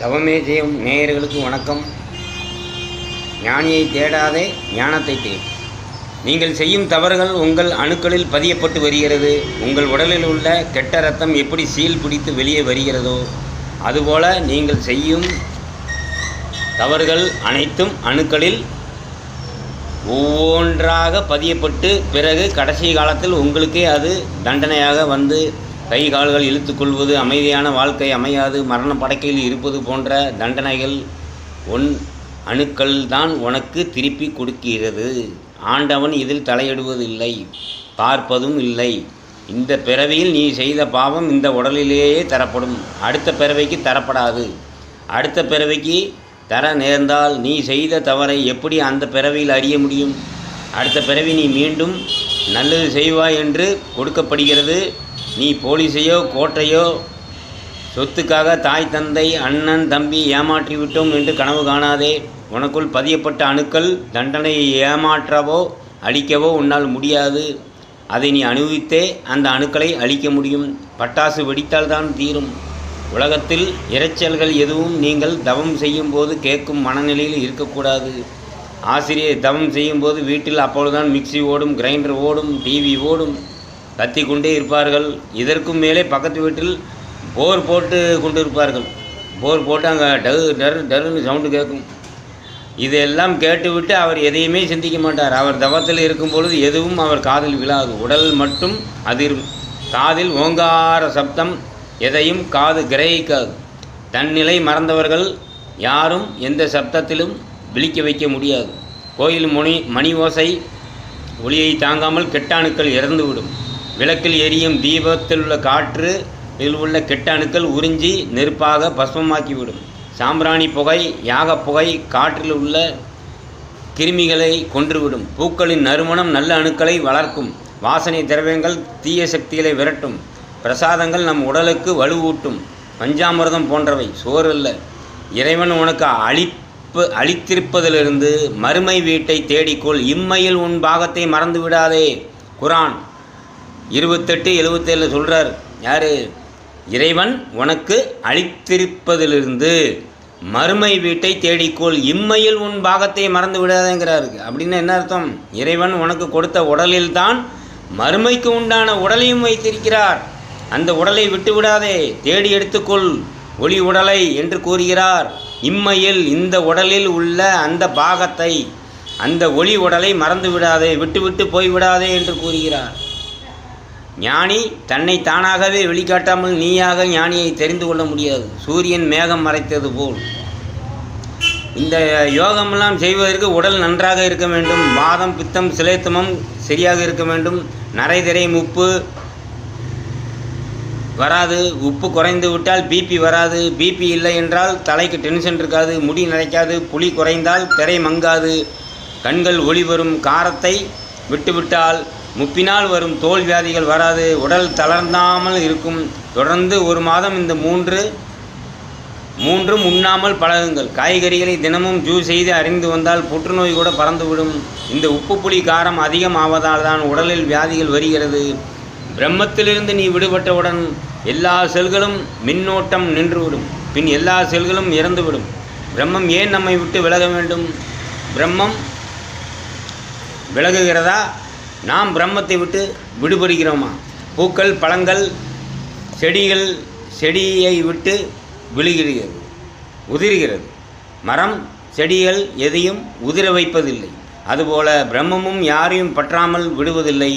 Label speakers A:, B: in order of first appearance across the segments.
A: தவமே செய்யும் நேயர்களுக்கு வணக்கம். ஞானியை தேடாதே ஞானத்தை தேடு. நீங்கள் செய்யும் தவறுகள் உங்கள் அணுக்களில் பதியப்பட்டு வருகிறது. உங்கள் உடலில் உள்ள கெட்ட ரத்தம் எப்படி சீல் பிடித்து வெளியே வருகிறதோ அதுபோல நீங்கள் செய்யும் தவறுகள் அனைத்தும் அணுக்களில் ஒவ்வொன்றாக பதியப்பட்டு பிறகு கடைசி காலத்தில் உங்களுக்கே அது தண்டனையாக வந்து கை கால்கள் இழுத்துக்கொள்வது அமைதியான வாழ்க்கை அமையாது. மரண படக்கையில் இருப்பது போன்ற தண்டனைகள் ஒன் அணுக்கள் தான் உனக்கு திருப்பி கொடுக்கிறது. ஆண்டவன் இதில் தலையிடுவதில்லை பார்ப்பதும் இல்லை. இந்த பிறவியில் நீ செய்த பாவம் இந்த உடலிலேயே தரப்படும். அடுத்த பிறவைக்கு தரப்படாது. அடுத்த பிறவிக்கு தர நேர்ந்தால் நீ செய்த தவறை எப்படி அந்த பிறவியில் அறிய முடியும்? அடுத்த பிறவி நீ மீண்டும் நல்லது செய்வாய் என்று கொடுக்கப்படுகிறது. நீ போலீஸையோ கோட்டையோ சொத்துக்காக தாய் தந்தை அண்ணன் தம்பி ஏமாற்றி விட்டோம் என்று கனவு காணாதே. உனக்குள் பதியப்பட்ட அணுக்கள் தண்டனையை ஏமாற்றவோ அழிக்கவோ உன்னால் முடியாது. அதை நீ அனுபவித்தே அந்த அணுக்களை அழிக்க முடியும். பட்டாசு வெடித்தால்தான் தீரும். உலகத்தில் இரைச்சல்கள் எதுவும் நீங்கள் தவம் செய்யும்போது கேட்கும் மனநிலையில் இருக்கக்கூடாது. ஆசிரியர் தவம் செய்யும்போது வீட்டில் அப்பொழுதுதான் மிக்ஸி ஓடும் கிரைண்டர் ஓடும் டிவி ஓடும். கத்தி கொண்டே இருப்பார்கள். இதற்கும் மேலே பக்கத்து வீட்டில் போர் போட்டு கொண்டு இருப்பார்கள் போர் போட்டு அங்கே டரு டரு டருன்னு சவுண்டு கேட்கும். இதெல்லாம் கேட்டுவிட்டு அவர் எதையுமே சிந்திக்க மாட்டார். அவர் தவத்தில் இருக்கும் பொழுது எதுவும் அவர் காதில் விழாது. உடல் மட்டும் அதிரும் காதில் ஓங்கார சப்தம் எதையும் காது கிரகிக்காது. தன்னிலை மறந்தவர்கள் யாரும் எந்த சப்தத்திலும் விழிக்க வைக்க முடியாது. கோயில் முனி மணி ஓசை ஒளியை தாங்காமல் கெட்டாணுக்கள் இறந்துவிடும். விளக்கில் எரியும் தீபத்தில் உள்ள காற்று இதில் உள்ள கெட்ட அணுக்கள் உறிஞ்சி நெருப்பாக பஸ்மமாக்கிவிடும் சாம்பிராணி புகை யாக புகை காற்றில் உள்ள கிருமிகளை கொன்றுவிடும். பூக்களின் நறுமணம் நல்ல அணுக்களை வளர்க்கும். வாசனை திரவியங்கள் தீய சக்திகளை விரட்டும். பிரசாதங்கள் நம் உடலுக்கு வலுவூட்டும். பஞ்சாமிரதம் போன்றவை சோறு அல்ல இறைவன் உனக்கு அழிப்பு அழித்திருப்பதிலிருந்து மறுமை வீட்டை தேடிக்கொள். இம்மையில் உன் பாகத்தை மறந்து விடாதே குரான் இருபத்தெட்டு எழுபத்தேழு சொல்கிறார் யார்? இறைவன் உனக்கு அளித்திருப்பதிலிருந்து மறுமை வீட்டை தேடிக்கொள். இம்மையில் உன் பாகத்தை மறந்து விடாதேங்கிறாரு. அப்படின்னு என்ன அர்த்தம்? இறைவன் உனக்கு கொடுத்த உடலில்தான் மறுமைக்கு உண்டான உடலையும் வைத்திருக்கிறார். அந்த உடலை விட்டு விடாதே. தேடி எடுத்துக்கொள். ஒளி உடலை என்று கூறுகிறார். இம்மையில் இந்த உடலில் உள்ள அந்த பாகத்தை அந்த ஒளி உடலை மறந்து விடாதே. விட்டு விட்டு போய்விடாதே என்று கூறுகிறார். ஞானி தன்னை தானாகவே வெளிக்காட்டாமல் நீயாக ஞானியை தெரிந்து கொள்ள முடியாது. சூரியன் மேகம் மறைத்தது போல். இந்த யோகமெல்லாம் செய்வதற்கு உடல் நன்றாக இருக்க வேண்டும். வாதம் பித்தம் சிலைத்தமம் சரியாக இருக்க வேண்டும். நரைதிரை உப்பு வராது. உப்பு குறைந்து விட்டால் பிபி வராது. பிபி இல்லை என்றால் தலைக்கு டென்ஷன் இருக்காது. முடி நரைக்காது. புளி குறைந்தால் திரை மங்காது. கண்கள் ஒளி வரும். காரத்தை விட்டுவிட்டால் முப்பினால் வரும் தோல் வியாதிகள் வராது. உடல் தளர்ந்தாமல் இருக்கும். தொடர்ந்து ஒரு மாதம் இந்த மூன்று மூன்றும் உண்ணாமல் பழகுங்கள். காய்கறிகளை தினமும் ஜூஸ் செய்து அறிந்து வந்தால் புற்றுநோய் கூட பறந்துவிடும். இந்த உப்பு புளி காரம் அதிகம் ஆவதால் தான் உடலில் வியாதிகள் வருகிறது. பிரம்மத்திலிருந்து நீ விடுபட்டவுடன் எல்லா செல்களும் மின்னோட்டம் நின்றுவிடும். பின் எல்லா செல்களும் இறந்துவிடும். பிரம்மம் ஏன் நம்மை விட்டு விலக வேண்டும்? பிரம்மம் விலகுகிறதா? நாம் பிரம்மத்தை விட்டு விடுபடுகிறோமா? பூக்கள் பழங்கள் செடிகள் செடியை விட்டு விழுகிறது உதிர்கிறது. மரம் செடிகள் எதையும் உதிர வைப்பதில்லை. அதுபோல பிரம்மமும் யாரையும் பற்றாமல் விடுவதில்லை.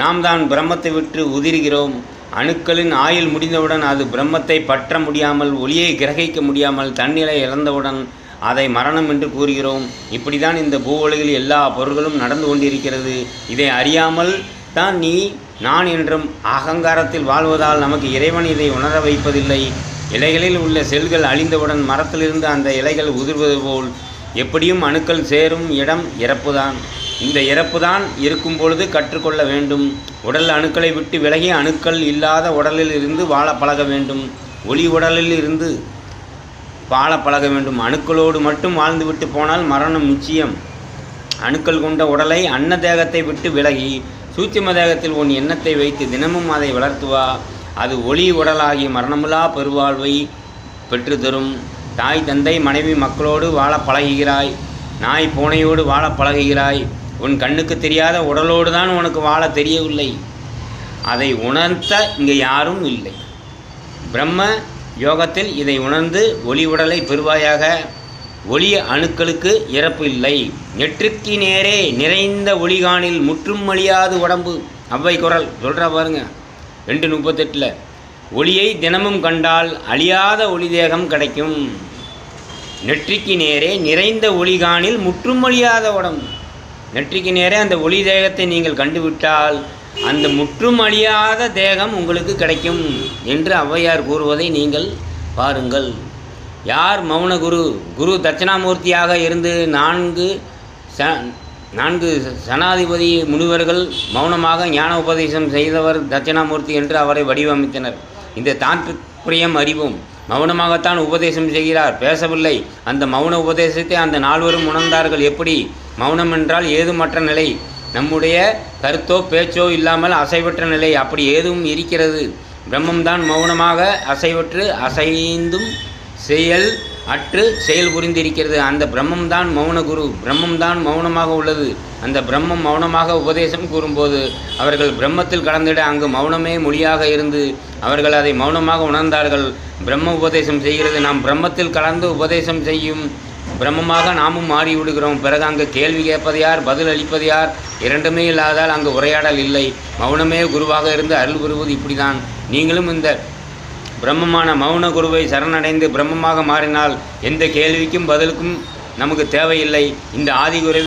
A: நாம் தான் பிரம்மத்தை விட்டு உதிர்கிறோம். அணுக்களின் ஆயுள் முடிந்தவுடன் அது பிரம்மத்தை பற்ற முடியாமல் ஒளியை கிரகிக்க முடியாமல் தன்னிலை இழந்தவுடன் அதை மரணம் என்று கூறுகிறோம். இப்படி தான் இந்த பூவுலகில் எல்லா பொருள்களும் நடந்து கொண்டிருக்கிறது. இதை அறியாமல் தான் நீ நான் என்றும் அகங்காரத்தில் வாழ்வதால் நமக்கு இறைவன் இதை உணர வைப்பதில்லை. இலைகளில் உள்ள செல்கள் அழிந்தவுடன் மரத்திலிருந்து அந்த இலைகள் உதிர்வது போல் எப்படியும் அணுக்கள் சேரும் இடம் இறப்புதான். இந்த இறப்புதான் இருக்கும் பொழுது கற்றுக்கொள்ள வேண்டும். உடல் அணுக்களை விட்டு விலகி அணுக்கள் இல்லாத உடலில் இருந்து வாழ பழக வேண்டும். ஒளி உடலில் இருந்து வாழ பழக வேண்டும். அணுக்களோடு மட்டும் வாழ்ந்துவிட்டு போனால் மரணம் நிச்சயம். அணுக்கள் கொண்ட உடலை அன்ன தேகத்தை விட்டு விலகி சூட்சும தேகத்தில் உன் எண்ணத்தை வைத்து தினமும் அதை வளர்த்துவா. அது ஒளி உடலாகி மரணமில்லா பெருவாழ்வை பெற்று தரும் தாய் தந்தை மனைவி மக்களோடு வாழ பழகுகிறாய். நாய் பூனையோடு வாழ பழகுகிறாய். உன் கண்ணுக்கு தெரியாத உடலோடு தான் உனக்கு வாழ தெரியவில்லை. அதை உணர்த்த இங்கே யாரும் இல்லை. பிரம்ம யோகத்தில் இதை உணர்ந்து ஒளி உடலை பெறுவாயாக. ஒளி அணுக்களுக்கு இறப்பு இல்லை. நெற்றுக்கு நேரே நிறைந்த ஒளிகானில் முற்றும் அழியாது உடம்பு. அவ்வை குரல் சொல்கிறா பாருங்க. ரெண்டு முப்பத்தெட்டில் ஒளியை தினமும் கண்டால் அழியாத ஒளி தேகம் கிடைக்கும். நெற்றிக்கு நேரே நிறைந்த ஒளிகானில் முற்றும் அழியாத உடம்பு. நெற்றிக்கு நேரே அந்த ஒளி தேகத்தை நீங்கள் கண்டுவிட்டால் அந்த முற்றும் அழியாத தேகம் உங்களுக்கு கிடைக்கும் என்று ஔவையார் கூறுவதை நீங்கள் பாருங்கள். யார் மௌன குரு? குரு தட்சிணாமூர்த்தியாக இருந்து நான்கு ச நான்கு சனாதிபதி முனிவர்கள் மௌனமாக ஞான உபதேசம் செய்தவர் தட்சிணாமூர்த்தி என்று அவரை வடிவமைத்தனர். இந்த தாற்பயம் அறிவும். மௌனமாகத்தான் உபதேசம் செய்கிறார். பேசவில்லை. அந்த மௌன உபதேசத்தை அந்த நால்வரும் உணர்ந்தார்கள். எப்படி? மௌனம் என்றால் ஏதுமற்ற நிலை. நம்முடைய கருத்தோ பேச்சோ இல்லாமல் அசைவற்ற நிலை அப்படி ஏதும் இருக்கிறது. பிரம்மம்தான் மௌனமாக அசைவற்று அசைந்தும் செயல் அற்று செயல் புரிந்திருக்கிறது. அந்த பிரம்மம்தான் மௌன குரு. பிரம்மம்தான் மௌனமாக உள்ளது. அந்த பிரம்மம் மௌனமாக உபதேசம் கூறும்போது அவர்கள் பிரம்மத்தில் கலந்திட அங்கு மௌனமே மொழியாக இருந்து அவர்கள் அதை மௌனமாக உணர்ந்தார்கள். பிரம்ம உபதேசம் செய்கிறது. நாம் பிரம்மத்தில் கலந்து உபதேசம் செய்யும் பிரம்மமாக நாமும் மாறி விடுகிறோம். பிறகு அங்கு கேள்வி கேட்பது யார்? பதில் அளிப்பது யார்? இரண்டுமே இல்லாதால் அங்கு உரையாடல் இல்லை. மௌனமே குருவாக இருந்து அருள் புரிவது இப்படிதான். நீங்களும் இந்த பிரம்மமான மௌன குருவை சரணடைந்து பிரம்மமாக மாறினால் எந்த கேள்விக்கும் பதிலுக்கும் நமக்கு தேவையில்லை. இந்த ஆதிகுரு